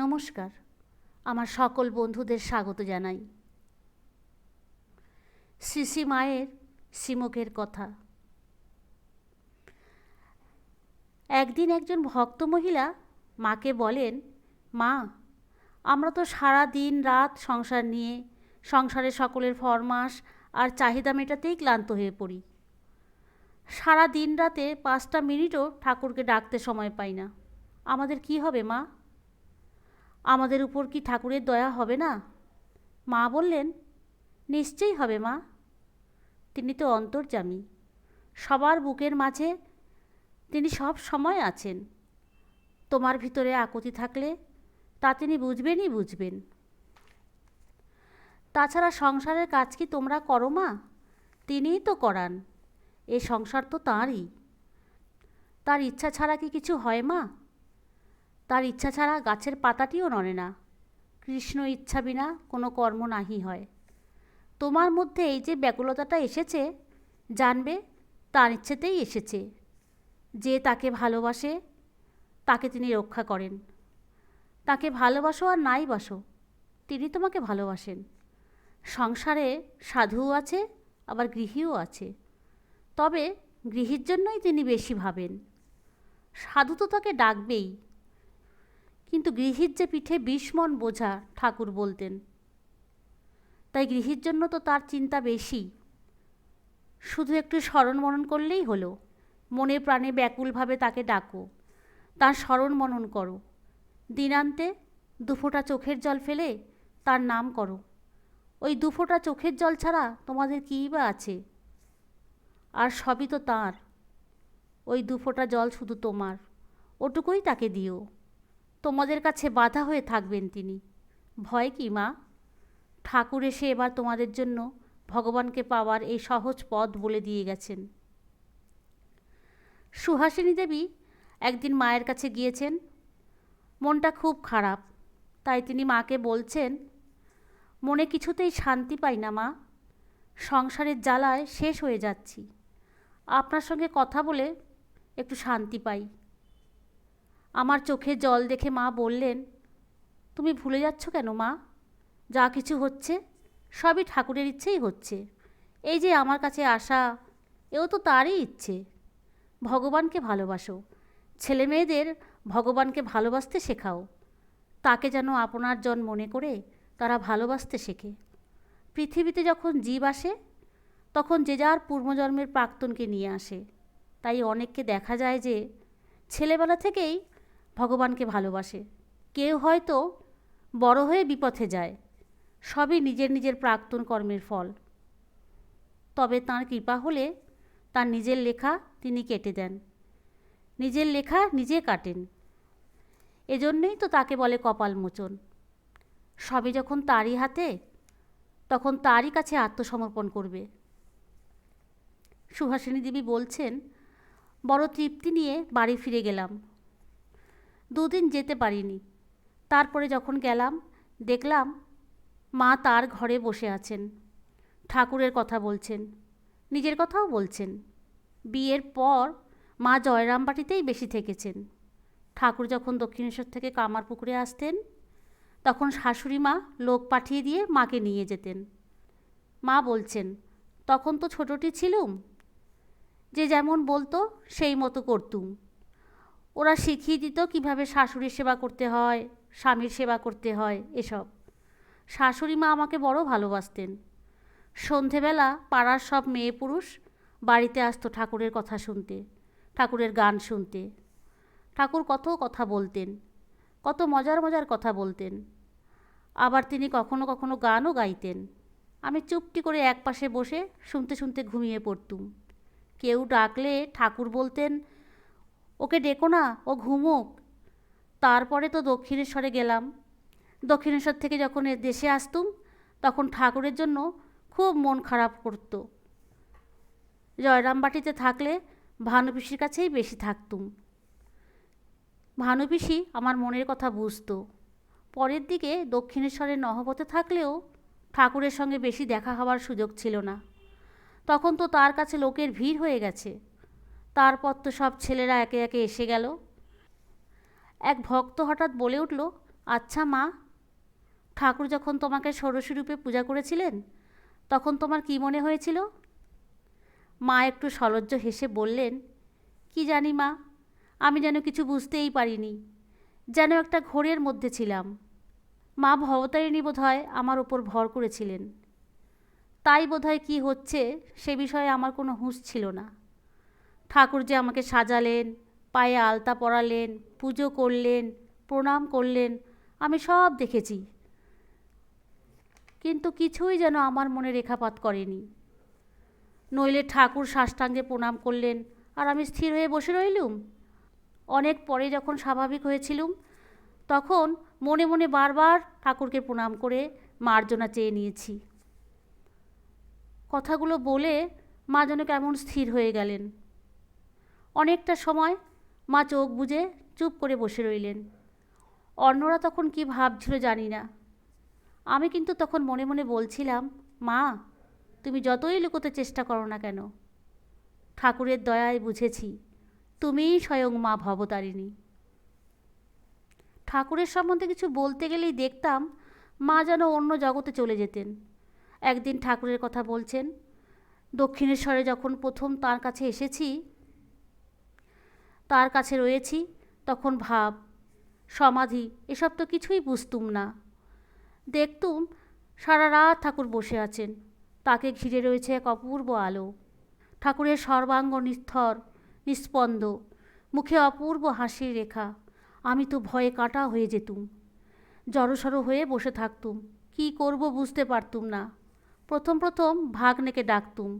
নমস্কার। আমার সকল বন্ধুদের স্বাগত জানাই। শ্রী মায়ের শ্রীমুখের কথা। একদিন একজন ভক্ত মহিলা মাকে বলেন, মা, আমরা তো সারা দিন রাত সংসার নিয়ে, সংসারে সকলের ফরমাস আর চাহিদা মেটাতেই ক্লান্ত হয়ে পড়ি। সারা দিন রাতে পাঁচটা মিনিটও ঠাকুরকে ডাকতে সময় পাই না। আমাদের কি হবে, মা? আমাদের উপর কি ঠাকুরের দয়া হবে না? মা বললেন, নিশ্চয়ই হবে মা। তিনি তো অন্তর্যামী। সবার বুকের মাঝে তিনি সব সময় আছেন। তোমার ভিতরে আকুতি থাকলে তা তিনি বুঝবেনই বুঝবেন। তাছাড়া সংসারের কাজ কি তোমরা করো মা? তিনিই তো করান। এ সংসার তো তাঁরই। তার ইচ্ছা ছাড়া কি কিছু হয় মা? তার ইচ্ছা ছাড়া গাছের পাতাটিও নড়ে না। কৃষ্ণ ইচ্ছা বিনা কোনো কর্ম নাহি হয়। তোমার মধ্যে এই যে ব্যাকুলতাটা এসেছে, জানবে তার ইচ্ছেতেই এসেছে। যে তাকে ভালোবাসে, তাকে তিনি রক্ষা করেন। তাকে ভালোবাসো আর নাই বাসো, তিনি তোমাকে ভালোবাসেন। সংসারে সাধুও আছে, আবার গৃহীও আছে। তবে গৃহীর জন্যই তিনি বেশি ভাবেন। সাধু তো তাকে ডাকবেই। কিন্তু গৃহীর যে পিঠে বিস্মন বোঝা ঠাকুর বলতেন। তাই গৃহীর জন্য তো তার চিন্তা বেশি। শুধু একটু স্মরণ মনন করলেই হলো। মনে প্রাণে ব্যাকুলভাবে তাকে ডাকো। তার স্মরণ মনন করো। দিনান্তে দুফোঁটা চোখের জল ফেলে তার নাম করো। ওই দুফোঁটা চোখের জল ছাড়া তোমাদের কী বা আছে? আর সবই তো তাঁর। ওই দুফোঁটা জল শুধু তোমার। ওটুকুই তাকে দিও। তোমাদের কাছে বাধা হয়ে থাকবেন তিনি। ভয় কি, মা? ঠাকুর এসে এবার তোমাদের জন্য ভগবানকে পাওয়ার এই সহজ পথ বলে দিয়ে গেছেন। সুহাসিনী দেবী একদিন মায়ের কাছে গিয়েছেন। মনটা খুব খারাপ, তাই তিনি মাকে বলছেন, মনে কিছুতেই শান্তি পাই না, মা। সংসারের জ্বালায় শেষ হয়ে যাচ্ছি। আপনার সঙ্গে কথা বলে একটু শান্তি পাই। আমার চোখে জল দেখে মা বললেন, তুমি ভুলে যাচ্ছ কেন মা? যা কিছু হচ্ছে, সবই ঠাকুরের ইচ্ছেই হচ্ছে। এই যে আমার কাছে আসা, এও তো তারই ইচ্ছে। ভগবানকে ভালোবাসো। ছেলে মেয়েদের ভগবানকে ভালোবাসতে শেখাও। তাকে যেন আপনার জন মনে করে, তারা ভালোবাসতে শেখে। পৃথিবীতে যখন জীব আসে, তখন যে যার পূর্বজন্মের প্রাক্তনকে নিয়ে আসে। তাই অনেককে দেখা যায় যে, ছেলেবেলা থেকেই ভগবানকে ভালোবাসে। কেউ হয়তো বড় হয়ে বিপথে যায়। সবই নিজের নিজের প্রাক্তন কর্মের ফল। তবে তাঁর কৃপা হলে তার নিজের লেখা তিনি কেটে দেন। নিজের লেখা নিজে কাটেন। এজন্যই তো তাকে বলে কপাল মোচন। সবে যখন তারই হাতে, তখন তারই কাছে আত্মসমর্পণ করবে। সুহাসিনী দেবী বলছেন, বড় তৃপ্তি নিয়ে বাড়ি ফিরে গেলাম। দুদিন যেতে পারিনি। তারপরে যখন গেলাম, দেখলাম মা তার ঘরে বসে আছেন। ঠাকুরের কথা বলছেন, নিজের কথাও বলছেন। বিয়ের পর মা জয়রামবাটিতেই বেশি থেকেছেন। ঠাকুর যখন দক্ষিণেশ্বর থেকে কামারপুকুরে আসতেন, তখন শাশুড়ি মা লোক পাঠিয়ে দিয়ে মাকে নিয়ে যেতেন। মা বলছেন, তখন তো ছোটটি ছিলুম, যে যেমন বলতো সেই মতো করতুম। ওরা শিখিয়ে দিত কীভাবে শাশুড়ির সেবা করতে হয়, স্বামীর সেবা করতে হয়, এসব। শাশুড়ি মা আমাকে বড় ভালোবাসতেন। সন্ধেবেলা পাড়ার সব মেয়ে পুরুষ বাড়িতে আসতো ঠাকুরের কথা শুনতে, ঠাকুরের গান শুনতে। ঠাকুর কত কথা বলতেন, কত মজার মজার কথা বলতেন। আবার তিনি কখনো কখনো গানও গাইতেন। আমি চুপটি করে এক পাশে বসে শুনতে শুনতে ঘুমিয়ে পড়তুম। কেউ ডাকলে ঠাকুর বলতেন ওকে ডেকো না, ও ঘুমুক। তারপরে তো দক্ষিণেশ্বরে গেলাম। দক্ষিণেশ্বর থেকে যখন এ দেশে আসতুম, তখন ঠাকুরের জন্য খুব মন খারাপ করত। জয়রামবাটিতে থাকলে ভানুপিসির কাছেই বেশি থাকতুম। ভানুপিসি আমার মনের কথা বুঝতো। পরের দিকে দক্ষিণেশ্বরের নহবতে থাকলেও ঠাকুরের সঙ্গে বেশি দেখা হওয়ার সুযোগ ছিল না। তখন তো তার কাছে লোকের ভিড় হয়ে গেছে। তারপর তো সব ছেলেরা একে একে এসে গেল। এক ভক্ত হঠাৎ বলে উঠল আচ্ছা মা, ঠাকুর যখন তোমাকে ষোড়শী রূপে পূজা করেছিলেন, তখন তোমার কি মনে হয়েছিল? মা একটু সলজ্জ হেসে বললেন, কি জানি মা, আমি যেন কিছু বুঝতেই পারিনি, যেন একটা ঘোরের মধ্যে ছিলাম। মা ভবতারিণী বোধ হয় আমার ওপর ভর করেছিলেন। তাই বোধহয় কী হচ্ছে সে বিষয়ে আমার কোনো হুঁশ ছিল না। ঠাকুর যে আমাকে সাজালেন, পায়ে আলতা পরালেন, পুজো করলেন, প্রণাম করলেন, আমি সব দেখেছি। কিন্তু কিছুই যেন আমার মনে রেখাপাত করেনি। নইলে ঠাকুর সাষ্টাঙ্গে প্রণাম করলেন, আর আমি স্থির হয়ে বসে রইলুম। অনেক পরে যখন স্বাভাবিক হয়েছিলুম, তখন মনে মনে বারবার ঠাকুরকে প্রণাম করে মার্জনা চেয়ে নিয়েছি। কথাগুলো বলে মা যেন কেমন স্থির হয়ে গেলেন। অনেকটা সময় মা চোখ বুজে চুপ করে বসে রইলেন। অন্যরা তখন কি ভাবছিল জানি না। আমি কিন্তু তখন মনে মনে বলছিলাম, মা, তুমি যতই লুকোতে চেষ্টা করো না কেন, ঠাকুরের দয়ায় বুঝেছি তুমিই স্বয়ং মা ভবতারিণী। ঠাকুরের সম্বন্ধে কিছু বলতে গেলেই দেখতাম মা যেন অন্য জগতে চলে যেতেন। একদিন ঠাকুরের কথা বলছেন, দক্ষিণেশ্বরে যখন প্রথম তার কাছে এসেছি তার কাছে রয়েছি, তখন ভাব, সমাধি, এসব তো কিছুই বুঝতুম না। দেখতুম সারা রাত ঠাকুর বসে আছেন, তাকে ঘিরে রয়েছে এক অপূর্ব আলো। ঠাকুরের সর্বাঙ্গ নিস্থর নিস্পন্দ মুখে অপূর্ব হাসির রেখা, আমি তো ভয়ে কাটা হয়ে যেতুম। জড়সড় হয়ে বসে থাকতুম, কি করব বুঝতে পারতুম না। প্রথম প্রথম ভাগ্নেকে ডাকতুম,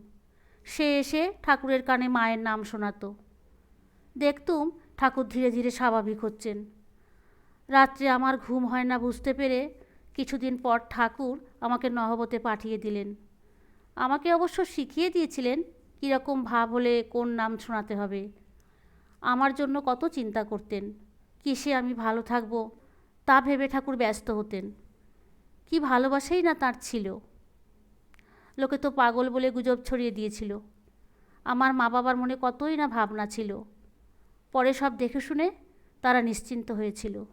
সে এসে ঠাকুরের কানে মায়ের নাম শোনাতো। দেখতুম ঠাকুর ধীরে ধীরে স্বাভাবিক হচ্ছেন। রাত্রে আমার ঘুম হয় না বুঝতে পেরে কিছুদিন পর ঠাকুর আমাকে নহবতে পাঠিয়ে দিলেন। আমাকে অবশ্য শিখিয়ে দিয়েছিলেন কীরকম ভাব হলে কোন নাম শোনাতে হবে। আমার জন্য কত চিন্তা করতেন, কিসে আমি ভালো থাকব, তা ভেবে ঠাকুর ব্যস্ত হতেন। কি ভালোবাসেই না তার ছিল। লোকে তো পাগল বলে গুজব ছড়িয়ে দিয়েছিল। আমার মা বাবার মনে কতই না ভাবনা ছিল। পরে সব দেখে শুনে তারা নিশ্চিন্ত হয়েছিল।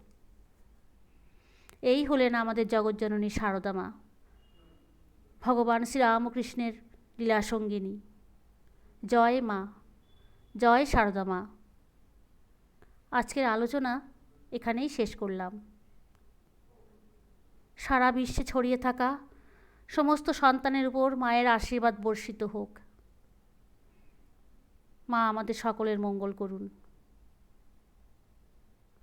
এই হলেন আমাদের জগজ্জননী সারদা মা ভগবান শ্রীরামকৃষ্ণের লীলাসঙ্গিনী জয় মা, জয় সারদা মা আজকের আলোচনা এখানেই শেষ করলাম। সারা বিশ্বে ছড়িয়ে থাকা সমস্ত সন্তানের উপর মায়ের আশীর্বাদ বর্ষিত হোক। মা আমাদের সকলের মঙ্গল করুন।